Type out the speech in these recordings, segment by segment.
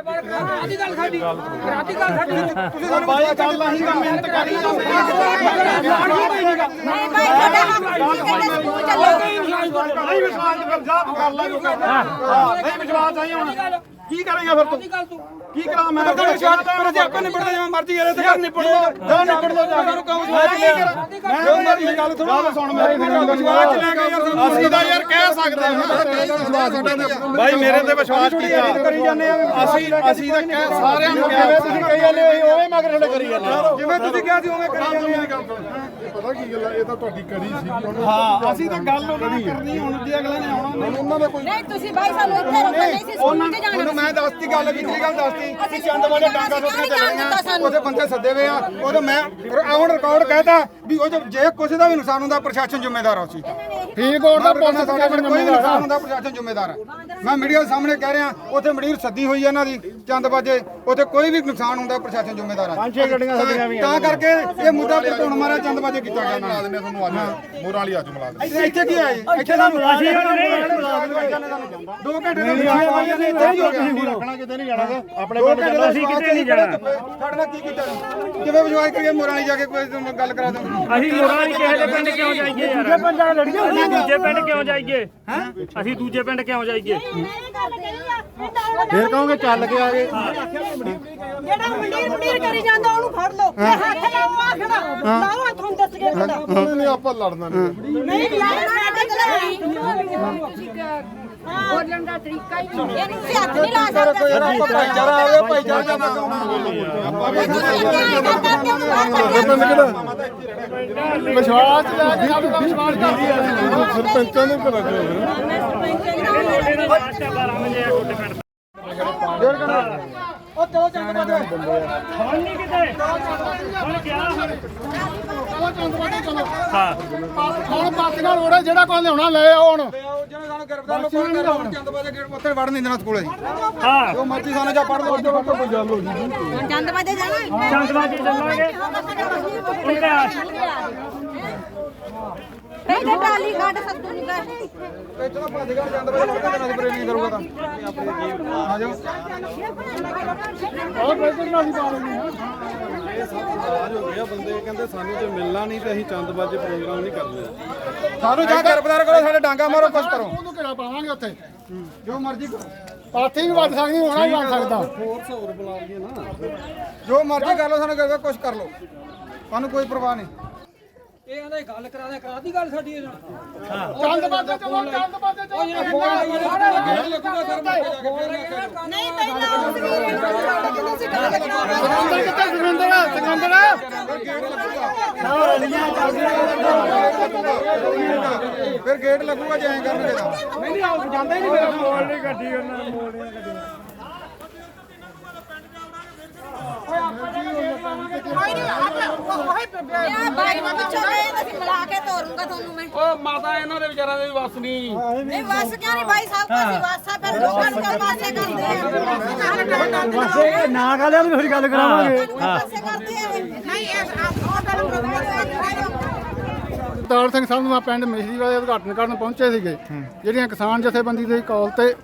ਆਦੀ ਗੱਲ ਸਾਡੀ ਆਦੀ ਗੱਲ ਸਾਡੀ ਤੁਸੀਂ ਸਾਨੂੰ ਬਾਈ ਗੱਲ ਆਹੀ ਤਾਂ ਮਿਹਨਤ ਕਰੀ ਜਾਂਦੇ ਨਹੀਂ ਭਾਈ ਤੁਹਾਡਾ ਹੱਕ ਸੀ ਕਹਿੰਦੇ ਸਕੂਲ ਚੱਲੋ ਨਹੀਂ ਵਿਸ਼ਵਾਸ ਫਿਰ ਕਰ ਲਾ ਨਹੀਂ ਵਿਸ਼ਵਾਸ ਆਈ ਹੁਣ ਕੀ ਕਰੇਗਾ ਫਿਰ ਤੂੰ? ਤੂੰ। ਕੀ ਕਰਾਂ ਮੈਂ? ਤਾਂ ਵਿਸ਼ਵਾਸ ਪਰ ਜੇ ਆਪਾਂ ਨਿਬੜਦੇ ਜਿਵੇਂ ਮਰਜ਼ੀ ਕਰੇ ਤੇ ਨਿਬੜ ਲੋ ਜਾ ਨਿਬੜ ਲੋ ਜਾ ਕੇ। ਕਹੋ ਮੈਂ ਕੀ ਕਰਾਂ? ਮੈਂ ਉਹਨਾਂ ਦੀ ਗੱਲ ਗੱਲ ਸੁਣ ਮੇਰੀ ਵਿਸ਼ਵਾਸ ਲੈ ਕੇ ਯਾਰ ਸਾਨੂੰ ਅਸੀਂ ਤਾਂ ਯਾਰ ਕਹਿ ਸਕਦੇ ਹਾਂ। ਭਾਈ ਮੇਰੇ ਤੇ ਵਿਸ਼ਵਾਸ ਕੀਤਾ। ਕਰੀ ਜਾਂਦੇ ਆ ਅਸੀਂ ਅਸੀਂ ਤਾਂ ਕਹਿ ਸਾਰਿਆਂ ਨੂੰ ਕਿਹਾ ਤੁਸੀਂ ਕਹੀ ਜਾਂਦੇ ਹੋ ਓਏ ਮਗਰ ਸਾਡੇ ਕਰੀ ਜਾਂਦੇ ਜਿਵੇਂ ਤੁਸੀਂ ਕਿਹਾ ਸੀ ਉਵੇਂ ਕਰੀ ਜਾਂਦੇ ਆ। ਪਤਾ ਕੀ ਗੱਲ ਇਹ ਤਾਂ ਤੁਹਾਡੀ ਕੜੀ ਸੀ। ਹਾਂ ਅਸੀਂ ਤਾਂ ਗੱਲ ਉਹਨਾਂ ਨਾਲ ਕਰਨੀ ਹੁਣ ਜੇ ਅਗਲੇ ਨੇ ਆਉਣਾ ਉਹਨਾਂ ਦਾ ਕੋਈ ਨਹੀਂ ਤੁਸੀਂ ਭਾਈ ਸਾਨੂੰ ਇੱਥੇ ਰੋਕੋ ਨਹੀਂ ਸੀ ਸਕੂਲ ਤੇ ਜਾਣਾ ਮੈਂ ਦੱਸਤੀ ਗੱਲ ਵਿਚਲੀ ਗੱਲ ਦੱਸਤੀ ਅਸੀਂ ਚੰਦ ਵਾਲੇ ਡਾਂਗਾ ਅਸੀਂ ਸੁੱਟਣੇ ਕਿਉਂ ਨਹੀਂ ਜਾਣ ਦਿੱਤਾ ਚੱਲੇ ਸਾਨੂੰ? ਉਹਦੇ ਬੰਦੇ ਸੱਦੇ ਵੇ ਆ ਉਹਦੇ ਮੈਂ ਹੁਣ ਰਿਕਾਰਡ ਕਹਿਤਾ ਵੀ ਉਹ ਜੇ- ਜੇ ਕੁਛ ਦਾ ਵੀ ਨੁਕਸਾਨ ਹੁੰਦਾ ਪ੍ਰਸ਼ਾਸਨ ਜ਼ਿੰਮੇਦਾਰ ਆ ਉਸੀ ਫਰੀਦਕੋਟ ਦਾ ਪੁਲਿਸ ਸਾਡੇ ਕੋਲ ਕੋਈ ਵੀ ਨੁਕਸਾਨ ਹੁੰਦਾ ਪ੍ਰਸ਼ਾਸਨ ਜ਼ਿੰਮੇਦਾਰ ਹੈ ਮੈਂ ਮੀਡੀਆ ਦੇ ਸਾਹਮਣੇ ਕਹਿ ਰਿਹਾ ਉੱਥੇ ਮੰਡੀਰ ਸੱਦੀ ਹੋਈ ਹੈ ਇਹਨਾਂ ਦੀ ਚੰਦਬਾਜੇ ਉੱਥੇ ਕੋਈ ਵੀ ਨੁਕਸਾਨ ਹੁੰਦਾ ਪ੍ਰਸ਼ਾਸਨ ਜ਼ਿੰਮੇਦਾਰ ਹੈ ਪੰਜ ਛੇ ਗੱਡੀਆਂ ਸੱਦੀਆਂ ਵੀ ਤਾਂ ਕਰਕੇ ਇਹ ਮੁੱਦਾ ਧੁਣ ਮਾਰਿਆ ਚੰਦਬਾਜੇ ਕੀਤਾ ਗਿਆ ਨਾ। ਦਿੰਦੇ ਤੁਹਾਨੂੰ ਅੱਜ ਮੋਰਾਂ ਵਾਲੀ ਅੱਜ ਮਿਲਾ ਦਿੰਦੇ ਇੱਥੇ ਇੱਥੇ ਕੀ ਆਏ ਇੱਥੇ ਦੋ ਘੰਟੇ ਦਾ ਵਿਆਹ ਵਾਲਿਆਂ ਨੇ ਇੱਥੇ ਕੀ ਹੋ ਗਿਆ ਰੱਖਣਾ ਕਿਤੇ ਨਹੀਂ ਜਾਣਾ ਗਾ। ਆਪਣੇ ਦੋ ਪਿੰਡ ਘੰਟੇ ਚੱਲੋ ਦਾ ਅਸੀਂ ਕਿਤੇ ਨਹੀਂ ਜਾਣਾ। ਸਾਡੇ ਨਾਲ ਕੀ ਕੀਤਾ ਕਿਵੇਂ ਵਿਸ਼ਵਾਸ ਕਰੀਏ ਮੋਰਾਂ ਵਾਲੀ ਜਾ ਕੇ ਕੋਈ ਗੱਲ ਕਰਾ ਦੇ ਅਸੀਂ ਮੋਰਾਂ ਨਹੀਂ ਕਿਸੇ ਦੇ ਪਿੰਡ ਕਿਉਂ ਜਾਈਏ ਯਾਰ? ਦੂਜੇ ਪਿੰਡ ਲੜੀਏ ਅਸੀਂ ਦੂਜੇ ਪਿੰਡ ਕਿਉਂ ਜਾਈਏ? ਅਸੀਂ ਦੂਜੇ ਪਿੰਡ ਕਿਉਂ ਜਾਈਏ? ਫੇਰ ਕਹੋਗੇ ਚੱਲ ਕੇ ਆ ਗਏ। ਜਿਹੜਾ ਮੰਡੀਰ ਮੰਡੀਰ ਕਰੀ ਜਾਂਦਾ ਉਹਨੂੰ ਫੜ ਲਓ। ਤੇ ਹੱਥ ਲਾਓ ਆ ਖੜਾ। ਲਾਓ ਆ ਤੁਹਾਨੂੰ ਦੱਸ ਖੜਾ। ਨਹੀਂ ਆਪਾਂ ਲੜਨਾ ਨਹੀਂ। ਨਹੀਂ ਲੜਨਾ ਬੋਲਣ ਦਾ ਤਰੀਕਾ ਹੀ ਨਹੀਂ ਇਹ ਤੁਸੀਂ ਹੱਥ ਨਹੀਂ ਲਾ ਸਕਦੇ। ਭਾਈਚਾਰਾ ਆਵੇ ਭਾਈਚਾਰਾ ਦਾ ਵਿਸ਼ਵਾਸ ਲੈ ਕੇ ਸਾਡੇ ਦਾ ਵਿਸ਼ਵਾਸ ਕਰਦੀ ਸਰਪੰਚਾਂ ਨੂੰ ਕਰਾ ਦਿਓ ਛੋਟੇ ਦਾ ਲਾਸਟ 12 ਵਜੇ ਆ ਛੋਟੇ ਪਿੰਡ ਉਹ ਚਲੋ ਚੰਦ ਬਾਜੇ ਹੁਣ ਨਹੀਂ ਕਿਤੇ। ਹੁਣ ਕਿਹਾ ਹਾਂ। ਹੁਣ ਪਾਤੀਆਂ ਰੋੜੇ ਜਿਹੜਾ ਕੋਈ ਲਿਆਉਣਾ ਲੈ ਆਓ ਹੁਣ। ਜਿਹਨੇ ਸਾਨੂੰ ਗ੍ਰਿਫਤਾਰ ਲੋਕਾਂ ਨੇ ਕਰਾ ਹੁਣ ਚੰਦ ਬਾਜੇ ਗੇਟ ਉੱਥੇ ਵੜਨ ਨਹੀਂ ਦੇਣਾ ਸਕੂਲੇ। ਹਾਂ। ਜੋ ਮਰਜ਼ੀ ਸਾਨੂੰ ਜਾ ਪੜ ਲਓ ਜੋ ਕੋਈ ਗੱਲ ਹੋ ਚੰਦ ਵਜੇ ਜਾਣਾ ਚੰਦਬਾਜੀ ਚੱਲਾਂਗੇ ਉਹਦਾ ਨਹੀਂ ਤੇ ਟਾਲੀ ਕੱਢ ਸੱਤੂ ਨਹੀਂ ਕਰ ਇੱਥੋਂ ਭੱਜ ਗਿਆ ਚੰਦ ਬਾਜੇ ਵੜਨ ਦੇਣਾ ਸਪਰੇ ਨਹੀਂ ਕਰੂਗਾ ਤਾਂ। ਆ ਜਾਓ। ਬੰਦੇ ਕਹਿੰਦੇ ਸਾਨੂੰ ਜੇ ਮਿਲਣਾ ਨਹੀਂ ਤੇ ਅਸੀਂ ਚੰਦਬਾਜੇ ਪ੍ਰੋਗਰਾਮ ਨਹੀਂ ਕਰਨੇ ਸਾਨੂੰ ਜਾਂ ਗ੍ਰਿਫਤਾਰ ਕਰੋ ਸਾਡੇ ਡਾਂਗਾ ਮਾਰੋ ਕੁਛ ਕਰੋ। ਉਹਨੂੰ ਕਿਹੜਾ ਪਾਵਾਂਗੇ ਉੱਥੇ? ਜੋ ਮਰਜ਼ੀ ਕਰੋ। ਪਾਥੀ ਵੀ ਵੱਜ ਸਕਦੀ ਹੋਣਾ ਹੀ ਵੱਜ ਸਕਦਾ। ਫੋਰਸ ਹੋਰ ਬੁਲਾ ਲਈਏ ਨਾ। ਜੋ ਮਰਜ਼ੀ ਕਰ ਲਓ ਸਾਨੂੰ ਕੁਛ ਕਰ ਲਓ। ਸਾਨੂੰ ਕੋਈ ਪਰਵਾਹ ਨਹੀਂ। ਇਹ ਆਂਦਾ ਗੱਲ ਕਰਾ ਦੇ ਕਰਾਤੀ ਗੱਲ ਸਾਡੀ ਇਹਨਾਂ ਨਾਲ? ਚੰਦ ਬਾਜੇ ਚਲੋ ਚੰਦ ਬਾਜੇ ਚਲੋ। ਨਹੀਂ ਪਹਿਲਾਂ ਉਸ ਵੀਰ ਨੂੰ ਕਿਤੇ ਸੀ ਗੱਲ ਕਰਾਉਣਾ ਸਿਕੰਦਰ ਕਿੱਥੇ ਸਿਕੰਦਰ? ਸਿਕੰਦਰ? ਫਿਰ ਗੇਟ ਲੱਗੂਗਾ ਜੇ ਐਂ ਕਰਨਗੇ ਤਾਂ। ਇਹ ਬਾਈ ਨੂੰ ਪਿੱਛੋਂ ਗਏ ਤਾਂ ਅਸੀਂ ਮਿਲਾ ਕੇ ਤੋਰੂੰਗਾ ਤੁਹਾਨੂੰ ਮੈਂ। ਉਹ ਮਾਤਾ ਇਹਨਾਂ ਦੇ ਵਿਚਾਰਾਂ ਦੇ ਵੀ ਵਸ ਨਹੀਂ ਨਹੀਂ ਬਸ ਕਿਉਂ ਨਹੀਂ ਬਾਈ ਸਾਹਿਬ? ਕੋਲ ਅਸੀਂ ਵਾਸਾ ਫਿਰ ਲੋਕਾਂ ਨੂੰ ਕਿਉਂ ਪਾਸੇ ਕਰਦੇ ਆ? ਨਾ ਕਾਲਿਆਂ ਨੂੰ ਫਿਰ ਗੱਲ ਕਰਾਵਾਂਗੇ। ਪਾਸੇ ਕਰਦੇ ਆ। ਨਹੀਂ ਗੱਲ ਸਿੰਘ ਸਾਹਿਬ ਨੂੰ ਪਿੰਡ ਮਿਸਰੀ ਵਾਲੇ ਉਦਘਾਟਨ ਕਰਨ ਪਹੁੰਚੇ ਸੀਗੇ। ਜਿਹੜੀਆਂ ਕਿਸਾਨ ਜਥੇਬੰਦੀ ਦੇ ਕਾਲ ਤੇ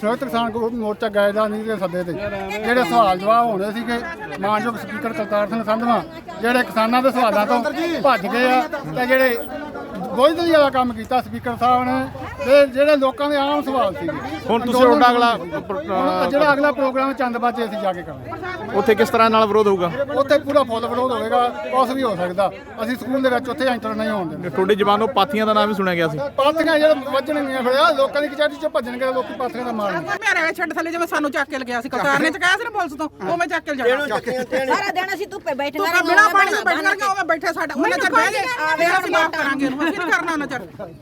ਸੰਯੁਕਤ ਕਿਸਾਨ ਗਰੁੱਪ ਮੋਰਚਾ ਗਾਇਦਾ ਨਹੀਂ ਦੇ ਸੱਦੇ ਤੇ। ਜਿਹੜੇ ਸਵਾਲ ਜਵਾਬ ਹੋਣੇ ਸੀਗੇ, ਮਾਨਯੋਗ ਸਪੀਕਰ ਕਰਤਾਰ ਸਿੰਘ ਸੰਧਵਾ, ਜਿਹੜੇ ਕਿਸਾਨਾਂ ਦੇ ਸਵਾਲਾਂ ਤੋਂ ਭੱਜ ਗਏ ਆ ਤੇ ਜਿਹੜੇ ਬੋਝ ਵਾਲਾ ਕੰਮ ਕੀਤਾ ਸਪੀਕਰ ਸਾਹਿਬ ਨੇ ਤੇ ਜਿਹੜੇ ਲੋਕਾਂ ਦੇ ਆਮ ਸਵਾਲ ਸੀਗੇ ਹੁਣ ਤੁਸੀਂ ਉਹਦਾ ਅਗਲਾ ਜਿਹੜਾ ਅਗਲਾ ਪ੍ਰੋਗਰਾਮ ਚੰਦਬਾਜੇ ਅਸੀਂ ਜਾ ਕੇ ਕਰਾਂਗੇ। ਉੱਥੇ ਕਿਸ ਤਰ੍ਹਾਂ ਨਾਲ ਵਿਰੋਧ ਹੋਊਗਾ? ਉੱਥੇ ਪੂਰਾ ਫੁੱਲ ਵਿਰੋਧ ਹੋਵੇਗਾ ਕੁਛ ਵੀ ਹੋ ਸਕਦਾ। ਅਸੀਂ ਸਕੂਲ ਦੇ ਵਿੱਚ ਉੱਥੇ ਐਂਟਰ ਨਹੀਂ ਹੋਣ ਦਿੰਦੇ। ਤੁਹਾਡੀ ਜ਼ਬਾਨੋਂ ਪਾਥੀਆਂ ਦਾ ਨਾਮ ਵੀ ਸੁਣਿਆ ਗਿਆ ਸੀ। ਪਾਥੀਆਂ ਜਿਹੜੇ ਵੱਜਣਗੀਆਂ ਫਿਰ ਆਹ ਲੋਕਾਂ ਦੀ ਕਚਹਿਰੀ ਚ ਭੱਜਣਗੇ ਲੋਕੀ ਪਾਥੀਆਂ ਦਾ ਮਾਰਨਗੇ ਮੇਰੇ ਛੱਡ ਥੱਲੇ ਜਿਵੇਂ ਸਾਨੂੰ ਚੱਕ ਕੇ ਲਗਿਆ ਸੀ ਕਰਤਾਰ ਨੇ ਚਕਾਇਆ ਸੀ ਨਾ ਪੁਲਿਸ ਤੋਂ ਉਹ ਮੈਂ ਚੱਕ ਕੇ ਜਾਣਾ ਸਾਰਾ ਦਿਨ ਅਸੀਂ ਧੁੱਪੇ ਬੈਠੇ ਤੂੰ ਬਿਨਾ ਪਾਣੀ ਤੋਂ ਬੈਠਣਾ ਕਿ ਉਹ ਮੈਂ ਬੈਠੇ ਸਾਡਾ ਉਹਨਾਂ ਚਿਰ ਬਹਿ ਗਏ ਅਸੀਂ ਮਾਫ ਕਰਾਂਗੇ ਉਹਨੂੰ ਅਸੀਂ ਕਰਨਾ ਉਹਨਾਂ ਚਿਰ